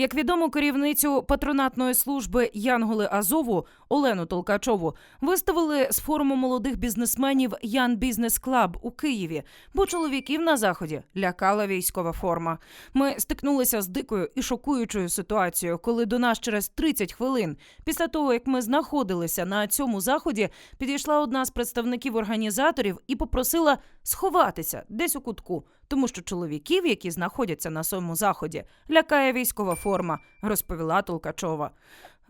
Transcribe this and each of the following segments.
Як відомо, керівницю патронатної служби Янголи Азову Олену Толкачову виставили з форуму молодих бізнесменів Ян Бізнес Клаб у Києві, бо чоловіків на заході лякала військова форма. Ми стикнулися з дикою і шокуючою ситуацією, коли до нас через 30 хвилин після того, як ми знаходилися на цьому заході, підійшла одна з представників організаторів і попросила сховатися десь у кутку, тому що чоловіків, які знаходяться на своєму заході, лякає військова форма, розповіла Толкачова.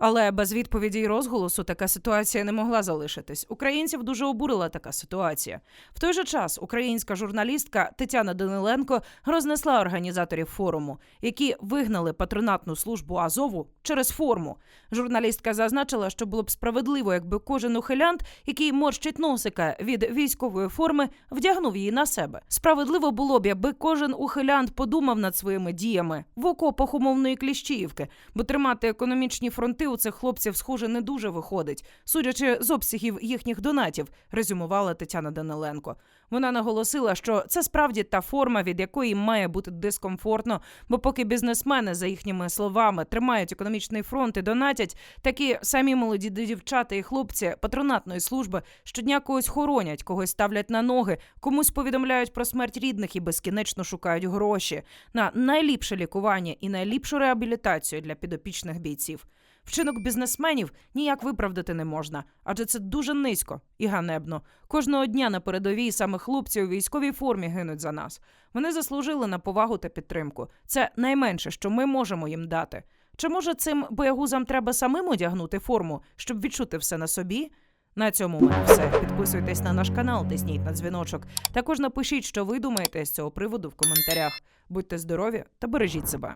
Але без відповіді й розголосу така ситуація не могла залишитись. Українців дуже обурила така ситуація. В той же час українська журналістка Тетяна Даниленко рознесла організаторів форуму, які вигнали патронатну службу Азову через форму. Журналістка зазначила, що було б справедливо, якби кожен ухилянт, який морщить носика від військової форми, вдягнув її на себе. Справедливо було б, якби кожен ухилянт подумав над своїми діями в окопах умовної Кліщіївки, бо тримати економічні фронти у цих хлопців, схоже, не дуже виходить, судячи з обсягів їхніх донатів, резюмувала Тетяна Даниленко. Вона наголосила, що це справді та форма, від якої має бути дискомфортно, бо поки бізнесмени, за їхніми словами, тримають економічний фронт і донатять, такі самі молоді дівчата і хлопці патронатної служби щодня когось хоронять, когось ставлять на ноги, комусь повідомляють про смерть рідних і безкінечно шукають гроші на найліпше лікування і найліпшу реабілітацію для підопічних бійців. Вчинок бізнесменів ніяк виправдати не можна, адже це дуже низько і ганебно. Кожного дня на передовій саме хлопці у військовій формі гинуть за нас. Вони заслужили на повагу та підтримку. Це найменше, що ми можемо їм дати. Чи може цим боягузам треба самим одягнути форму, щоб відчути все на собі? На цьому мене все. Підписуйтесь на наш канал, тисніть на дзвіночок. Також напишіть, що ви думаєте з цього приводу в коментарях. Будьте здорові та бережіть себе.